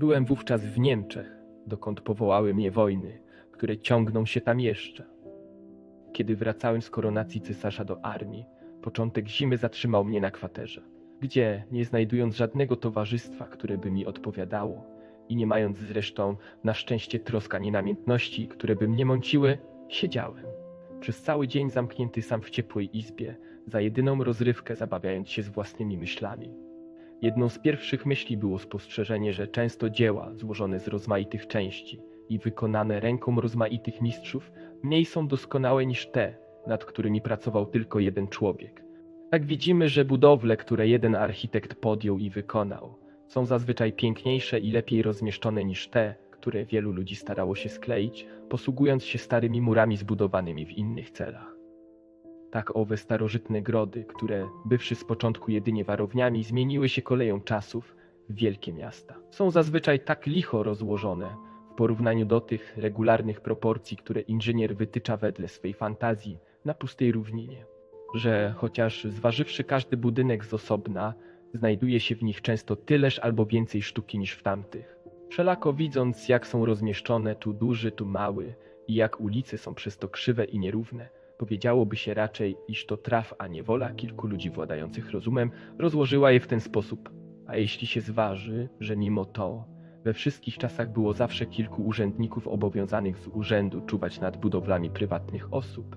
Byłem wówczas w Niemczech, dokąd powołały mnie wojny, które ciągną się tam jeszcze. Kiedy wracałem z koronacji cesarza do armii, początek zimy zatrzymał mnie na kwaterze, gdzie, nie znajdując żadnego towarzystwa, które by mi odpowiadało i nie mając zresztą na szczęście trosk ani namiętności, które by mnie mąciły, siedziałem. Przez cały dzień zamknięty sam w ciepłej izbie, za jedyną rozrywkę zabawiając się z własnymi myślami. Jedną z pierwszych myśli było spostrzeżenie, że często dzieła złożone z rozmaitych części i wykonane ręką rozmaitych mistrzów mniej są doskonałe niż te, nad którymi pracował tylko jeden człowiek. Tak widzimy, że budowle, które jeden architekt podjął i wykonał, są zazwyczaj piękniejsze i lepiej rozmieszczone niż te, które wielu ludzi starało się skleić, posługując się starymi murami zbudowanymi w innych celach. Tak owe starożytne grody, które, bywszy z początku jedynie warowniami, zmieniły się koleją czasów w wielkie miasta. Są zazwyczaj tak licho rozłożone w porównaniu do tych regularnych proporcji, które inżynier wytycza wedle swej fantazji na pustej równinie, że chociaż zważywszy każdy budynek z osobna, znajduje się w nich często tyleż albo więcej sztuki niż w tamtych. Wszelako widząc, jak są rozmieszczone, tu duży, tu mały i jak ulice są przez to krzywe i nierówne, powiedziałoby się raczej, iż to traf, a nie wola kilku ludzi władających rozumem rozłożyła je w ten sposób. A jeśli się zważy, że mimo to we wszystkich czasach było zawsze kilku urzędników obowiązanych z urzędu czuwać nad budowlami prywatnych osób,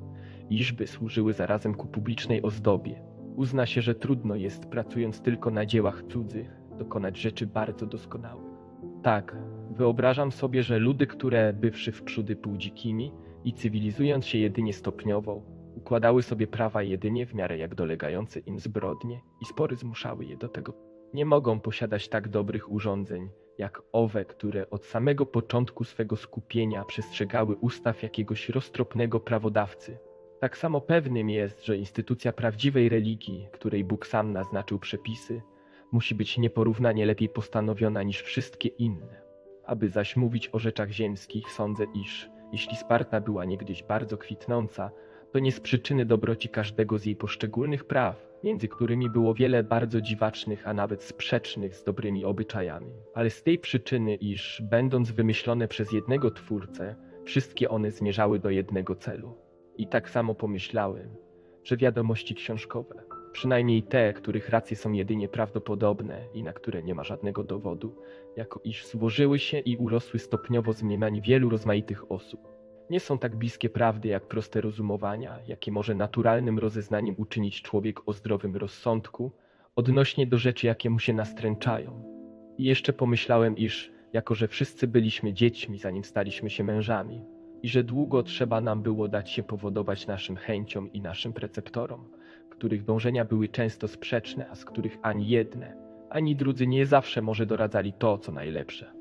iżby służyły zarazem ku publicznej ozdobie, uzna się, że trudno jest, pracując tylko na dziełach cudzych, dokonać rzeczy bardzo doskonałych. Tak, wyobrażam sobie, że ludy, które bywszy wprzódy półdzikimi i cywilizując się jedynie stopniowo, układały sobie prawa jedynie w miarę jak dolegające im zbrodnie i spory zmuszały je do tego. Nie mogą posiadać tak dobrych urządzeń, jak owe, które od samego początku swego skupienia przestrzegały ustaw jakiegoś roztropnego prawodawcy. Tak samo pewnym jest, że instytucja prawdziwej religii, której Bóg sam naznaczył przepisy, musi być nieporównanie lepiej postanowiona niż wszystkie inne. Aby zaś mówić o rzeczach ziemskich, sądzę, iż jeśli Sparta była niegdyś bardzo kwitnąca, to nie z przyczyny dobroci każdego z jej poszczególnych praw, między którymi było wiele bardzo dziwacznych, a nawet sprzecznych z dobrymi obyczajami, ale z tej przyczyny, iż będąc wymyślone przez jednego twórcę, wszystkie one zmierzały do jednego celu. I tak samo pomyślałem, że wiadomości książkowe, przynajmniej te, których racje są jedynie prawdopodobne i na które nie ma żadnego dowodu, jako iż złożyły się i urosły stopniowo z mniemań wielu rozmaitych osób. Nie są tak bliskie prawdy jak proste rozumowania, jakie może naturalnym rozeznaniem uczynić człowiek o zdrowym rozsądku, odnośnie do rzeczy, jakie mu się nastręczają. I jeszcze pomyślałem, iż, jako że wszyscy byliśmy dziećmi, zanim staliśmy się mężami, i że długo trzeba nam było dać się powodować naszym chęciom i naszym preceptorom, których dążenia były często sprzeczne, a z których ani jedne, ani drudzy nie zawsze może doradzali to, co najlepsze.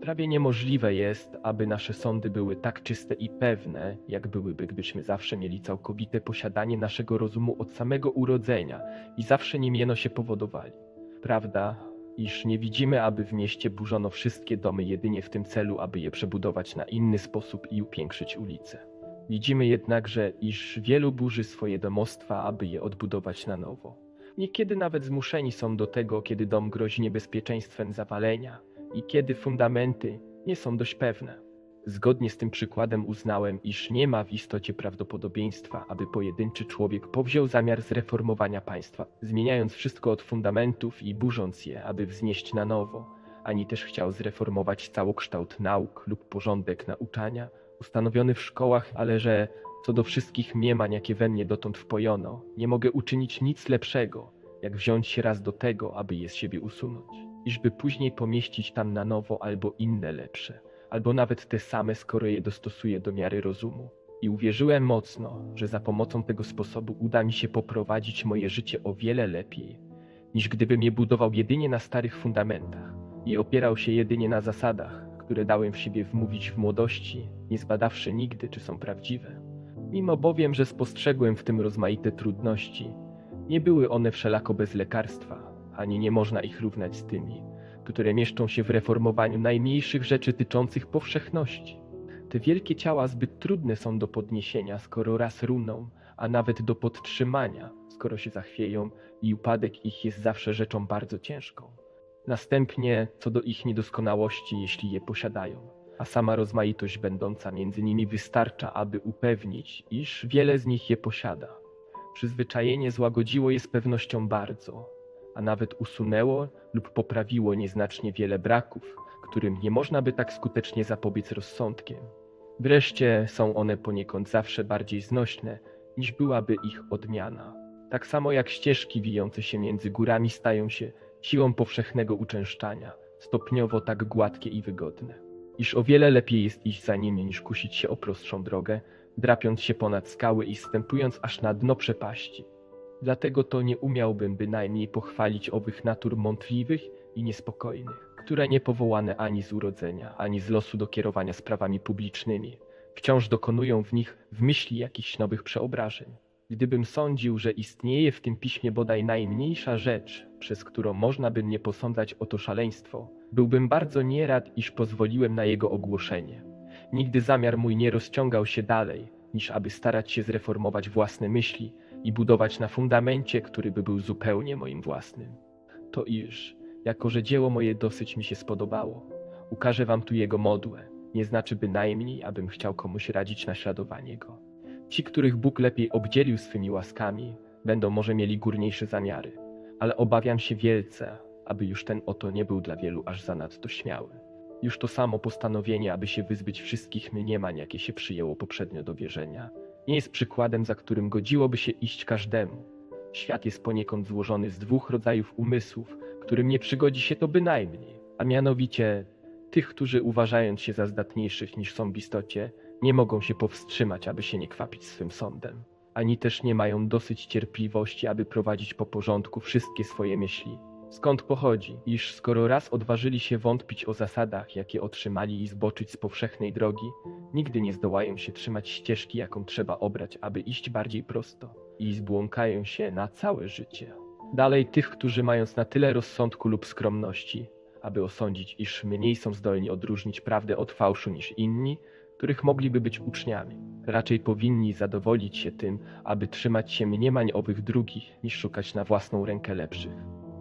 Prawie niemożliwe jest, aby nasze sądy były tak czyste i pewne, jak byłyby, gdybyśmy zawsze mieli całkowite posiadanie naszego rozumu od samego urodzenia i zawsze nim jeno się powodowali. Prawda, iż nie widzimy, aby w mieście burzono wszystkie domy jedynie w tym celu, aby je przebudować na inny sposób i upiększyć ulice. Widzimy jednakże, iż wielu burzy swoje domostwa, aby je odbudować na nowo. Niekiedy nawet zmuszeni są do tego, kiedy dom grozi niebezpieczeństwem zawalenia i kiedy fundamenty nie są dość pewne. Zgodnie z tym przykładem uznałem, iż nie ma w istocie prawdopodobieństwa, aby pojedynczy człowiek powziął zamiar zreformowania państwa, zmieniając wszystko od fundamentów i burząc je, aby wznieść na nowo, ani też chciał zreformować całokształt nauk lub porządek nauczania ustanowiony w szkołach, ale że co do wszystkich miemań, jakie we mnie dotąd wpojono, nie mogę uczynić nic lepszego, jak wziąć się raz do tego, aby je z siebie usunąć, iżby później pomieścić tam na nowo albo inne lepsze albo nawet te same, skoro je dostosuję do miary rozumu. I uwierzyłem mocno, że za pomocą tego sposobu uda mi się poprowadzić moje życie o wiele lepiej, niż gdybym je budował jedynie na starych fundamentach i opierał się jedynie na zasadach, które dałem w siebie wmówić w młodości, nie zbadawszy nigdy, czy są prawdziwe. Mimo bowiem, że spostrzegłem w tym rozmaite trudności, nie były one wszelako bez lekarstwa, ani nie można ich równać z tymi, które mieszczą się w reformowaniu najmniejszych rzeczy tyczących powszechności. Te wielkie ciała zbyt trudne są do podniesienia, skoro raz runą, a nawet do podtrzymania, skoro się zachwieją i upadek ich jest zawsze rzeczą bardzo ciężką. Następnie co do ich niedoskonałości, jeśli je posiadają, a sama rozmaitość będąca między nimi wystarcza, aby upewnić, iż wiele z nich je posiada. Przyzwyczajenie złagodziło je z pewnością bardzo, a nawet usunęło lub poprawiło nieznacznie wiele braków, którym nie można by tak skutecznie zapobiec rozsądkiem. Wreszcie są one poniekąd zawsze bardziej znośne, niż byłaby ich odmiana. Tak samo jak ścieżki wijące się między górami stają się siłą powszechnego uczęszczania, stopniowo tak gładkie i wygodne. Iż o wiele lepiej jest iść za nimi niż kusić się o prostszą drogę, drapiąc się ponad skały i stępując aż na dno przepaści. Dlatego to nie umiałbym bynajmniej pochwalić owych natur mątliwych i niespokojnych, które nie powołane ani z urodzenia, ani z losu do kierowania sprawami publicznymi, wciąż dokonują w nich w myśli jakichś nowych przeobrażeń. Gdybym sądził, że istnieje w tym piśmie bodaj najmniejsza rzecz, przez którą można by mnie posądzać o to szaleństwo, byłbym bardzo nierad, iż pozwoliłem na jego ogłoszenie. Nigdy zamiar mój nie rozciągał się dalej, niż aby starać się zreformować własne myśli i budować na fundamencie, który by był zupełnie moim własnym. To iż, jako że dzieło moje dosyć mi się spodobało, ukażę wam tu jego modłę, nie znaczy bynajmniej, abym chciał komuś radzić naśladowanie go. Ci, których Bóg lepiej obdzielił swymi łaskami, będą może mieli górniejsze zamiary, ale obawiam się wielce, aby już ten oto nie był dla wielu aż zanadto śmiały. Już to samo postanowienie, aby się wyzbyć wszystkich mniemań, jakie się przyjęło poprzednio do wierzenia, nie jest przykładem, za którym godziłoby się iść każdemu. Świat jest poniekąd złożony z dwóch rodzajów umysłów, którym nie przygodzi się to bynajmniej, a mianowicie tych, którzy uważając się za zdatniejszych niż są w istocie, nie mogą się powstrzymać, aby się nie kwapić swym sądem, ani też nie mają dosyć cierpliwości, aby prowadzić po porządku wszystkie swoje myśli. Skąd pochodzi, iż skoro raz odważyli się wątpić o zasadach, jakie otrzymali i zboczyć z powszechnej drogi, nigdy nie zdołają się trzymać ścieżki, jaką trzeba obrać, aby iść bardziej prosto, i zbłąkają się na całe życie. Dalej tych, którzy mając na tyle rozsądku lub skromności, aby osądzić, iż mniej są zdolni odróżnić prawdę od fałszu niż inni, których mogliby być uczniami. Raczej powinni zadowolić się tym, aby trzymać się mniemań owych drugich, niż szukać na własną rękę lepszych.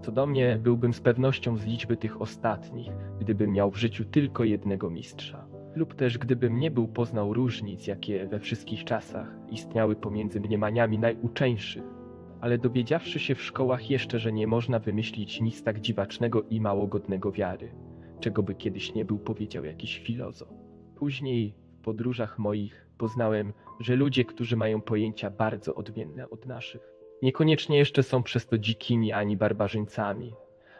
Co do mnie, byłbym z pewnością z liczby tych ostatnich, gdybym miał w życiu tylko jednego mistrza. Lub też gdybym nie był poznał różnic, jakie we wszystkich czasach istniały pomiędzy mniemaniami najuczeńszych. Ale dowiedziawszy się w szkołach jeszcze, że nie można wymyślić nic tak dziwacznego i mało godnego wiary, czego by kiedyś nie był powiedział jakiś filozof. Później podróżach moich poznałem, że ludzie, którzy mają pojęcia bardzo odmienne od naszych, niekoniecznie jeszcze są przez to dzikimi ani barbarzyńcami,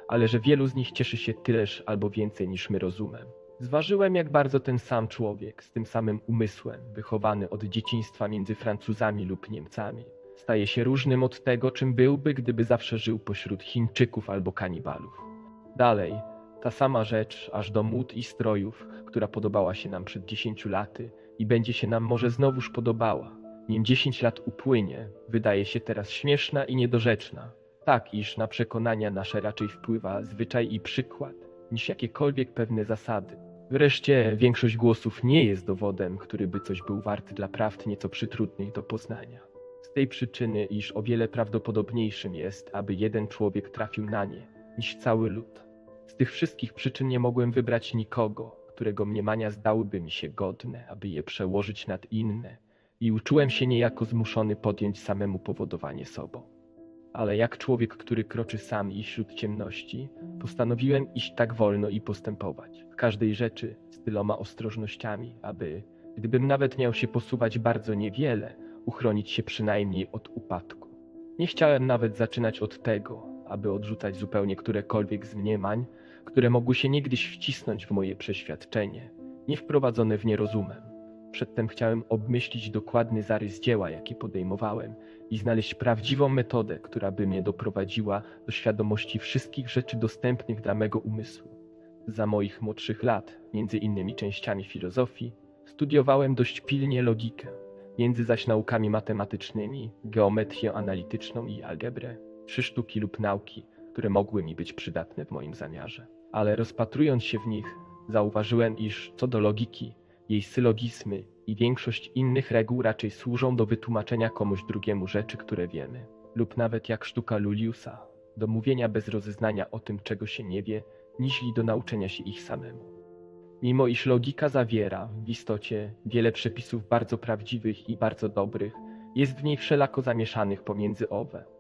ale że wielu z nich cieszy się tyleż albo więcej niż my rozumem. Zważyłem, jak bardzo ten sam człowiek, z tym samym umysłem, wychowany od dzieciństwa między Francuzami lub Niemcami, staje się różnym od tego, czym byłby, gdyby zawsze żył pośród Chińczyków albo kanibalów. Dalej, ta sama rzecz, aż do mód i strojów, która podobała się nam przed dziesięciu laty i będzie się nam może znowuż podobała. Nim dziesięć lat upłynie, wydaje się teraz śmieszna i niedorzeczna. Tak, iż na przekonania nasze raczej wpływa zwyczaj i przykład, niż jakiekolwiek pewne zasady. Wreszcie większość głosów nie jest dowodem, który by coś był wart dla prawd nieco przytrudnych do poznania. Z tej przyczyny, iż o wiele prawdopodobniejszym jest, aby jeden człowiek trafił na nie, niż cały lud. Z tych wszystkich przyczyn nie mogłem wybrać nikogo, którego mniemania zdałyby mi się godne, aby je przełożyć nad inne i uczułem się niejako zmuszony podjąć samemu powodowanie sobą. Ale jak człowiek, który kroczy sam i wśród ciemności, postanowiłem iść tak wolno i postępować, w każdej rzeczy z tyloma ostrożnościami, aby, gdybym nawet miał się posuwać bardzo niewiele, uchronić się przynajmniej od upadku. Nie chciałem nawet zaczynać od tego, aby odrzucać zupełnie którekolwiek z mniemań, które mogły się niegdyś wcisnąć w moje przeświadczenie, nie wprowadzone w nie rozumem. Przedtem chciałem obmyślić dokładny zarys dzieła, jaki podejmowałem i znaleźć prawdziwą metodę, która by mnie doprowadziła do świadomości wszystkich rzeczy dostępnych dla mego umysłu. Za moich młodszych lat, między innymi częściami filozofii, studiowałem dość pilnie logikę, między zaś naukami matematycznymi, geometrię analityczną i algebrę, trzy sztuki lub nauki, które mogły mi być przydatne w moim zamiarze. Ale rozpatrując się w nich, zauważyłem, iż co do logiki, jej sylogizmy i większość innych reguł raczej służą do wytłumaczenia komuś drugiemu rzeczy, które wiemy, lub nawet jak sztuka Luliusa, do mówienia bez rozeznania o tym, czego się nie wie, niźli do nauczenia się ich samemu. Mimo iż logika zawiera w istocie wiele przepisów bardzo prawdziwych i bardzo dobrych, jest w niej wszelako zamieszanych pomiędzy owe.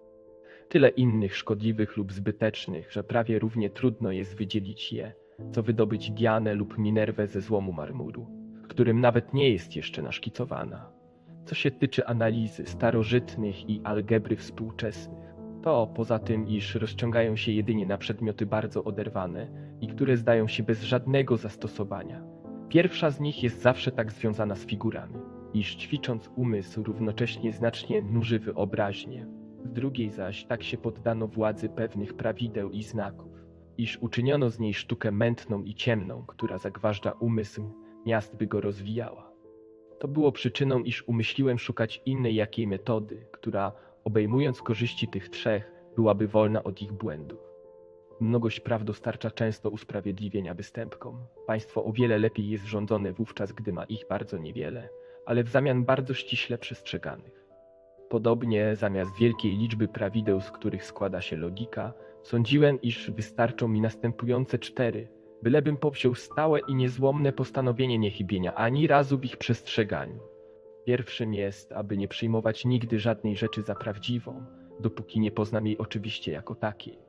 Tyle innych szkodliwych lub zbytecznych, że prawie równie trudno jest wydzielić je, co wydobyć Dianę lub Minerwę ze złomu marmuru, którym nawet nie jest jeszcze naszkicowana. Co się tyczy analizy starożytnych i algebry współczesnych, to poza tym, iż rozciągają się jedynie na przedmioty bardzo oderwane i które zdają się bez żadnego zastosowania. Pierwsza z nich jest zawsze tak związana z figurami, iż ćwicząc umysł równocześnie znacznie nuży wyobraźnię. W drugiej zaś tak się poddano władzy pewnych prawideł i znaków, iż uczyniono z niej sztukę mętną i ciemną, która zagważdża umysł, miast by go rozwijała. To było przyczyną, iż umyśliłem szukać innej jakiej metody, która, obejmując korzyści tych trzech, byłaby wolna od ich błędów. Mnogość praw dostarcza często usprawiedliwienia występkom. Państwo o wiele lepiej jest rządzone wówczas, gdy ma ich bardzo niewiele, ale w zamian bardzo ściśle przestrzeganych. Podobnie, zamiast wielkiej liczby prawideł, z których składa się logika, sądziłem, iż wystarczą mi następujące cztery, bylebym powziął stałe i niezłomne postanowienie niechybienia ani razu w ich przestrzeganiu. Pierwszym jest, aby nie przyjmować nigdy żadnej rzeczy za prawdziwą, dopóki nie poznam jej oczywiście jako takiej.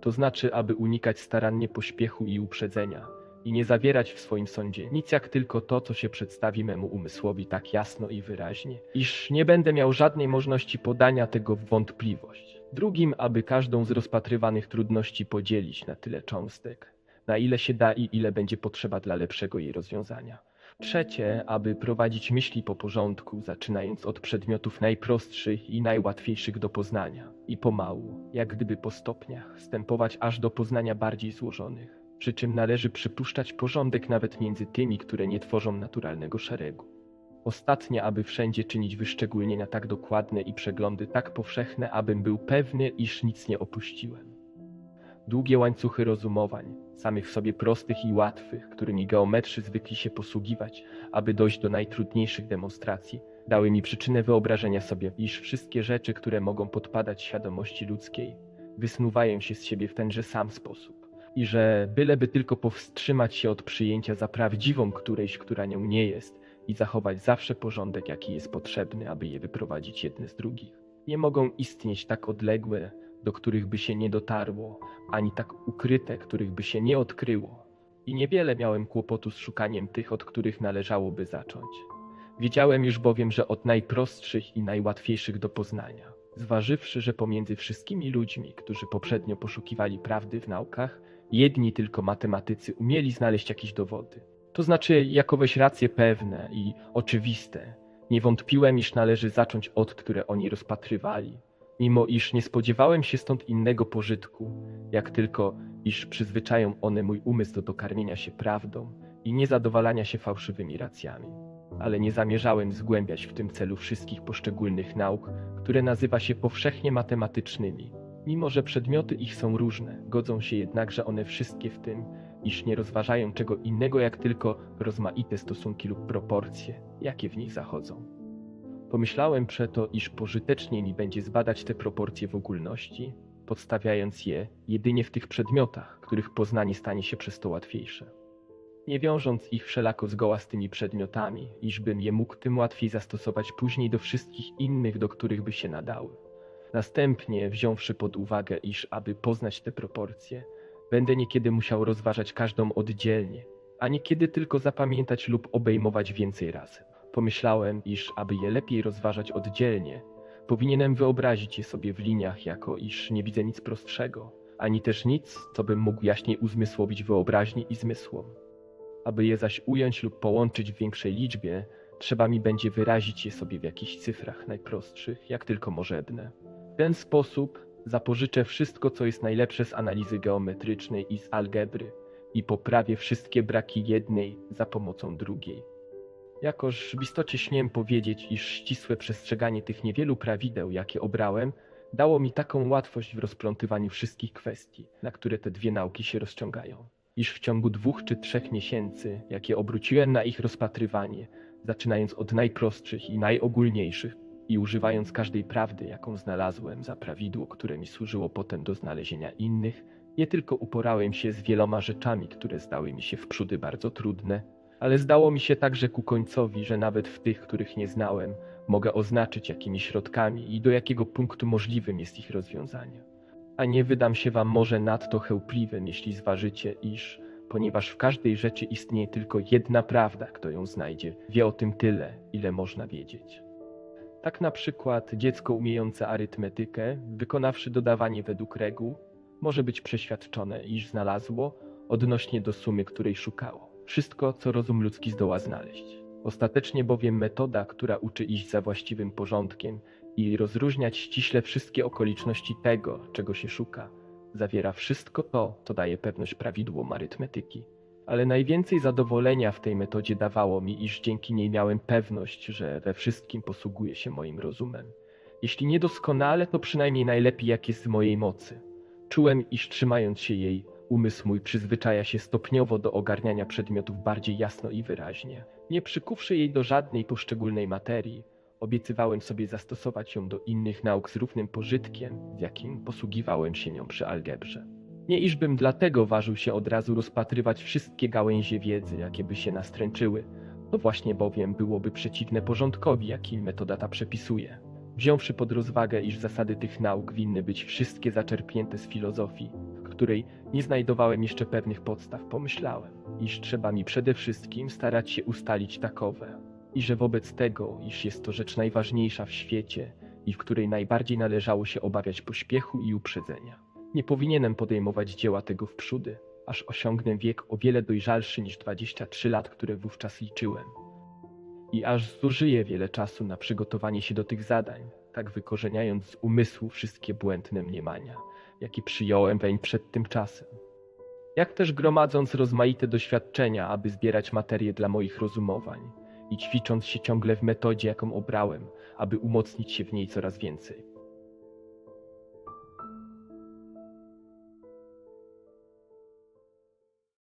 To znaczy, aby unikać starannie pośpiechu i uprzedzenia i nie zawierać w swoim sądzie nic jak tylko to, co się przedstawi memu umysłowi tak jasno i wyraźnie, iż nie będę miał żadnej możliwości podania tego w wątpliwość. Drugim, aby każdą z rozpatrywanych trudności podzielić na tyle cząstek, na ile się da i ile będzie potrzeba dla lepszego jej rozwiązania. Trzecie, aby prowadzić myśli po porządku, zaczynając od przedmiotów najprostszych i najłatwiejszych do poznania i pomału, jak gdyby po stopniach, stępować aż do poznania bardziej złożonych. Przy czym należy przypuszczać porządek nawet między tymi, które nie tworzą naturalnego szeregu. Ostatnie, aby wszędzie czynić wyszczególnienia tak dokładne i przeglądy tak powszechne, abym był pewny, iż nic nie opuściłem. Długie łańcuchy rozumowań, samych w sobie prostych i łatwych, którymi geometrzy zwykli się posługiwać, aby dojść do najtrudniejszych demonstracji, dały mi przyczynę wyobrażenia sobie, iż wszystkie rzeczy, które mogą podpadać świadomości ludzkiej, wysnuwają się z siebie w tenże sam sposób. I że byleby tylko powstrzymać się od przyjęcia za prawdziwą którejś, która nią nie jest, i zachować zawsze porządek, jaki jest potrzebny, aby je wyprowadzić jedne z drugich. Nie mogą istnieć tak odległe, do których by się nie dotarło, ani tak ukryte, których by się nie odkryło. I niewiele miałem kłopotu z szukaniem tych, od których należałoby zacząć. Wiedziałem już bowiem, że od najprostszych i najłatwiejszych do poznania. Zważywszy, że pomiędzy wszystkimi ludźmi, którzy poprzednio poszukiwali prawdy w naukach, jedni tylko matematycy umieli znaleźć jakieś dowody. To znaczy jakoweś racje pewne i oczywiste. Nie wątpiłem, iż należy zacząć od, które oni rozpatrywali, mimo iż nie spodziewałem się stąd innego pożytku, jak tylko iż przyzwyczają one mój umysł do dokarmienia się prawdą i niezadowalania się fałszywymi racjami. Ale nie zamierzałem zgłębiać w tym celu wszystkich poszczególnych nauk, które nazywa się powszechnie matematycznymi. Mimo, że przedmioty ich są różne, godzą się jednakże one wszystkie w tym, iż nie rozważają czego innego jak tylko rozmaite stosunki lub proporcje, jakie w nich zachodzą. Pomyślałem przeto, iż pożytecznie mi będzie zbadać te proporcje w ogólności, podstawiając je jedynie w tych przedmiotach, których poznanie stanie się przez to łatwiejsze. Nie wiążąc ich wszelako zgoła z tymi przedmiotami, iżbym je mógł tym łatwiej zastosować później do wszystkich innych, do których by się nadały. Następnie, wziąwszy pod uwagę, iż aby poznać te proporcje, będę niekiedy musiał rozważać każdą oddzielnie, a niekiedy tylko zapamiętać lub obejmować więcej razem. Pomyślałem, iż aby je lepiej rozważać oddzielnie, powinienem wyobrazić je sobie w liniach, jako iż nie widzę nic prostszego, ani też nic, co bym mógł jaśniej uzmysłowić wyobraźni i zmysłom. Aby je zaś ująć lub połączyć w większej liczbie, trzeba mi będzie wyrazić je sobie w jakichś cyfrach najprostszych, jak tylko możebne. W ten sposób zapożyczę wszystko, co jest najlepsze z analizy geometrycznej i z algebry i poprawię wszystkie braki jednej za pomocą drugiej. Jakoż w istocie śmiem powiedzieć, iż ścisłe przestrzeganie tych niewielu prawideł, jakie obrałem, dało mi taką łatwość w rozplątywaniu wszystkich kwestii, na które te dwie nauki się rozciągają, iż w ciągu dwóch czy trzech miesięcy, jakie obróciłem na ich rozpatrywanie, zaczynając od najprostszych i najogólniejszych i używając każdej prawdy, jaką znalazłem za prawidło, które mi służyło potem do znalezienia innych, Nie tylko uporałem się z wieloma rzeczami, które zdały mi się wprzódy bardzo trudne, ale zdało mi się także ku końcowi, że nawet w tych, których nie znałem, mogę oznaczyć jakimi środkami i do jakiego punktu możliwym jest ich rozwiązanie. A nie wydam się wam może nadto chełpliwym, jeśli zważycie, iż, ponieważ w każdej rzeczy istnieje tylko jedna prawda, kto ją znajdzie, wie o tym tyle, ile można wiedzieć. Tak na przykład dziecko umiejące arytmetykę, wykonawszy dodawanie według reguł, może być przeświadczone, iż znalazło, odnośnie do sumy, której szukało, wszystko, co rozum ludzki zdoła znaleźć. Ostatecznie bowiem metoda, która uczy iść za właściwym porządkiem i rozróżniać ściśle wszystkie okoliczności tego, czego się szuka, zawiera wszystko to, co daje pewność prawidłom arytmetyki. Ale najwięcej zadowolenia w tej metodzie dawało mi, iż dzięki niej miałem pewność, że we wszystkim posługuję się moim rozumem. Jeśli nie doskonale, to przynajmniej najlepiej jak jest w mojej mocy. Czułem, iż trzymając się jej, umysł mój przyzwyczaja się stopniowo do ogarniania przedmiotów bardziej jasno i wyraźnie. Nie przykuwszy jej do żadnej poszczególnej materii, obiecywałem sobie zastosować ją do innych nauk z równym pożytkiem, z jakim posługiwałem się nią przy algebrze. Nie iżbym dlatego ważył się od razu rozpatrywać wszystkie gałęzie wiedzy, jakie by się nastręczyły, to właśnie bowiem byłoby przeciwne porządkowi, jaki metoda ta przepisuje. Wziąwszy pod rozwagę, iż zasady tych nauk winny być wszystkie zaczerpnięte z filozofii, której nie znajdowałem jeszcze pewnych podstaw, pomyślałem, iż trzeba mi przede wszystkim starać się ustalić takowe, i że wobec tego, iż jest to rzecz najważniejsza w świecie i w której najbardziej należało się obawiać pośpiechu i uprzedzenia. Nie powinienem podejmować dzieła tego wprzódy, aż osiągnę wiek o wiele dojrzalszy niż 23 lat, które wówczas liczyłem. I aż zużyję wiele czasu na przygotowanie się do tych zadań, tak wykorzeniając z umysłu wszystkie błędne mniemania, jakie przyjąłem weń przed tym czasem. Jak też gromadząc rozmaite doświadczenia, aby zbierać materię dla moich rozumowań i ćwicząc się ciągle w metodzie, jaką obrałem, aby umocnić się w niej coraz więcej.